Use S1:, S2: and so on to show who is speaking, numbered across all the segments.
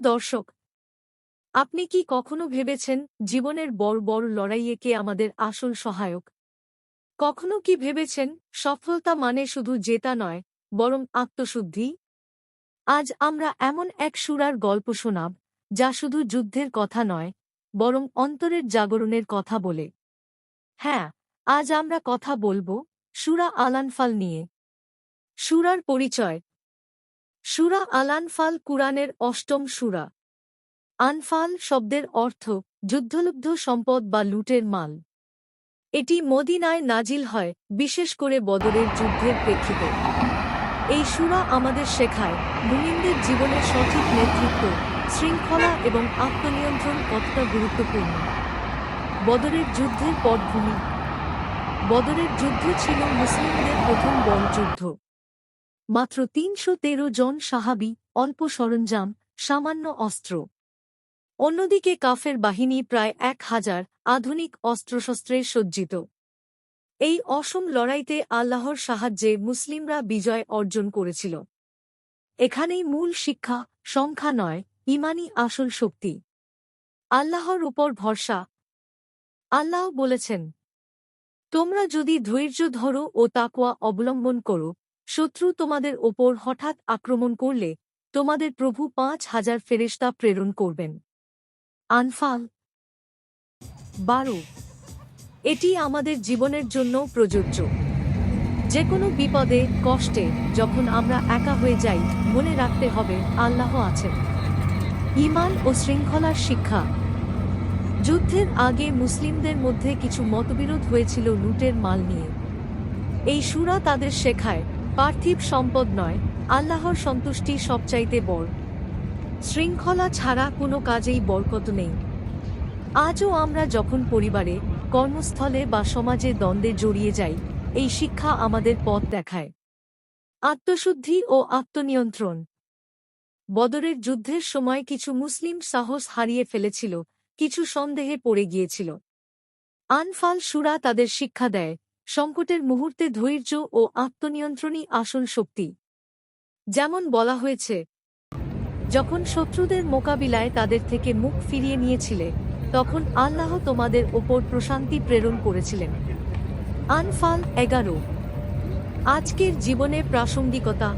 S1: দর্শক। আপনি কি কখনো ভেবেছেন জীবনের বড় বড় লড়াইয়ে কে আমাদের আসল সহায়ক? কখনো কি ভেবেছেন সফলতা মানে শুধু জেতা নয়, বরং আত্মশুদ্ধি? আজ আমরা এমন এক সুরার গল্প শোনাব, যা শুধু যুদ্ধের কথা নয়, বরং অন্তরের জাগরণের কথা বলে। হ্যাঁ আজ আমরা কথা বলব সুরা আলানফাল নিয়ে। সুরার পরিচয় সুরা আলানফাল কুরআনের অষ্টম সুরা। আনফাল শব্দের অর্থ যুদ্ধলুব্ধ সম্পদ বা লুটের মাল। এটি মদিনায় নাজিল হয়, বিশেষ করে বদরের যুদ্ধের প্রেক্ষিতে। এই সুরা আমাদের শেখায় মুমিনদের জীবনের সঠিক নেতৃত্ব, শৃঙ্খলা এবং আত্মনিয়ন্ত্রণ কতটা গুরুত্বপূর্ণ। বদরের যুদ্ধের পটভূমি। বদরের যুদ্ধ ছিল মুসলিমদের প্রথম বড় যুদ্ধ মাত্র তিনশো তেরো জন সাহাবি, অল্প সরঞ্জাম, সামান্য অস্ত্র। অন্যদিকে কাফের বাহিনী প্রায় এক হাজার আধুনিক অস্ত্রশস্ত্রে সজ্জিত। এই অসম লড়াইতে আল্লাহর সাহায্যে মুসলিমরা বিজয় অর্জন করেছিল। এখানেই মূল শিক্ষা, সংখ্যা নয় ইমানি আসল শক্তি। আল্লাহর উপর ভরসা। আল্লাহ বলেছেন, তোমরা যদি ধৈর্য ধরো ও তাকওয়া অবলম্বন করো শত্রু তোমাদের ওপর হঠাৎ আক্রমণ করলে তোমাদের প্রভু পাঁচ হাজার ফেরেশতা প্রেরণ করবেন। আনফাল। বারো। এটি আমাদের জীবনের জন্য প্রযোজ্য। যে কোনো বিপদে, কষ্টে যখন আমরা একা হয়ে যাই, মনে রাখতে হবে আল্লাহ আছেন। ইমান ও শৃঙ্খলার শিক্ষা। যুদ্ধের আগে মুসলিমদের মধ্যে কিছু মতবিরোধ হয়েছিল লুটের মাল নিয়ে। এই সুরা তাদের শেখায় পার্থিব সম্পদ নয়, আল্লাহর সন্তুষ্টি সবচাইতে বড়। শৃঙ্খলা ছাড়া কোনো কাজেই বরকত নেই। আজও আমরা যখন পরিবারে, কর্মস্থলে বা সমাজে দ্বন্দ্বে জড়িয়ে যাই, এই শিক্ষা আমাদের পথ দেখায়। আত্মশুদ্ধি ও আত্মনিয়ন্ত্রণ। বদরের যুদ্ধের সময় কিছু মুসলিম সাহস হারিয়ে ফেলেছিল, কিছু সন্দেহে পড়ে গিয়েছিল। আনফাল সুরা তাদের শিক্ষা দেয় সংকটের মুহূর্তে ধৈর্য ও আত্মনিয়ন্ত্রণই আসল শক্তি। যেমন বলা হয়েছে, যখন শত্রুদের মোকাবিলায় তাদের থেকে মুখ ফিরিয়ে নিয়েছিলে, তখন আল্লাহ তোমাদের ওপর প্রশান্তি প্রেরণ করেছিলেন। আনফাল এগারো, আজকের জীবনে প্রাসঙ্গিকতা।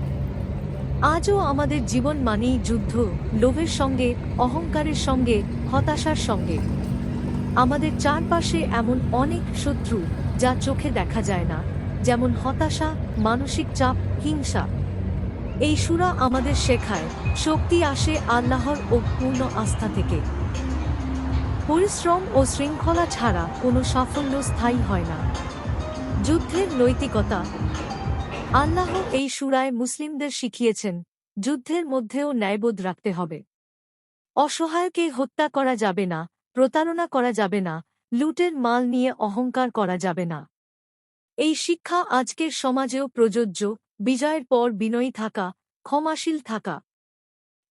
S1: আজও আমাদের জীবন মানেই যুদ্ধ, লোভের সঙ্গে, অহংকারের সঙ্গে, হতাশার সঙ্গে। আমাদের চারপাশে এমন অনেক শত্রু যা চোখে দেখা যায় না, যেমন হতাশা, মানসিক চাপ, হিংসা। এই সুরা আমাদের শেখায়, শক্তি আসে আল্লাহর ও পূর্ণ আস্থা থেকে। পরিশ্রম ও শৃঙ্খলা ছাড়া কোনো সাফল্য স্থায়ী হয় না। যুদ্ধের নৈতিকতা। আল্লাহ এই সুরায় মুসলিমদের শিখিয়েছেন, যুদ্ধের মধ্যেও ন্যায়বোধ রাখতে হবে। অসহায়কে হত্যা করা যাবে না, প্রতারণা করা যাবে না লুটের মাল নিয়ে অহংকার করা যাবে না। এই শিক্ষা আজকের সমাজেও প্রযোজ্য, বিজয়ের পর বিনয়ী থাকা, ক্ষমাশীল থাকা,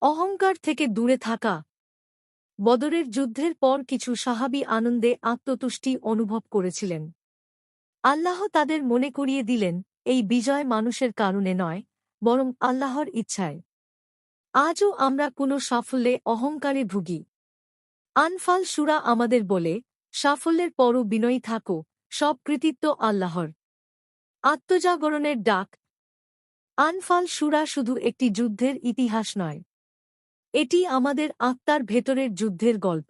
S1: অহংকার থেকে দূরে থাকা। বদরের যুদ্ধের পর কিছু সাহাবি আনন্দে আত্মতুষ্টি অনুভব করেছিলেন। আল্লাহ তাদের মনে করিয়ে দিলেন, এই বিজয় মানুষের কারণে নয়, বরং আল্লাহর ইচ্ছায়। আজও আমরা কোনো সাফল্যে অহংকারে ভুগি। আনফাল সুরা আমাদের বলে সাফল্যের পরও বিনয়ী থাকো, সব কৃতিত্ব আল্লাহর। আত্মজাগরণের ডাক। আনফাল সুরা শুধু একটি যুদ্ধের ইতিহাস নয়। এটি আমাদের আত্মার ভেতরের যুদ্ধের গল্প।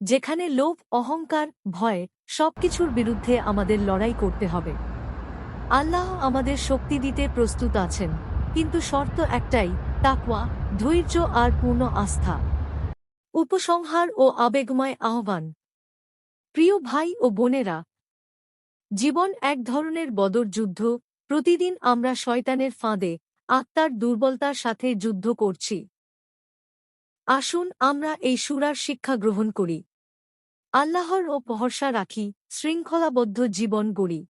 S1: যেখানে লোভ, অহংকার, ভয় সবকিছুর বিরুদ্ধে আমাদের লড়াই করতে হবে। আল্লাহ আমাদের শক্তি দিতে প্রস্তুত আছেন, কিন্তু শর্ত একটাই, তাকওয়া, ধৈর্য আর পূর্ণ আস্থা। উপসংহার ও আবেগময় আহ্বান। প্রিয় ভাই ও বোনেরা, জীবন এক ধরনের বদর যুদ্ধ। প্রতিদিন আমরা শয়তানের ফাঁদে আত্মার দুর্বলতার সাথে যুদ্ধ করছি। আসুন আমরা এই সুরার শিক্ষা গ্রহণ করি। আল্লাহর ও ভরসা রাখি, শৃঙ্খলাবদ্ধ জীবন গড়ি।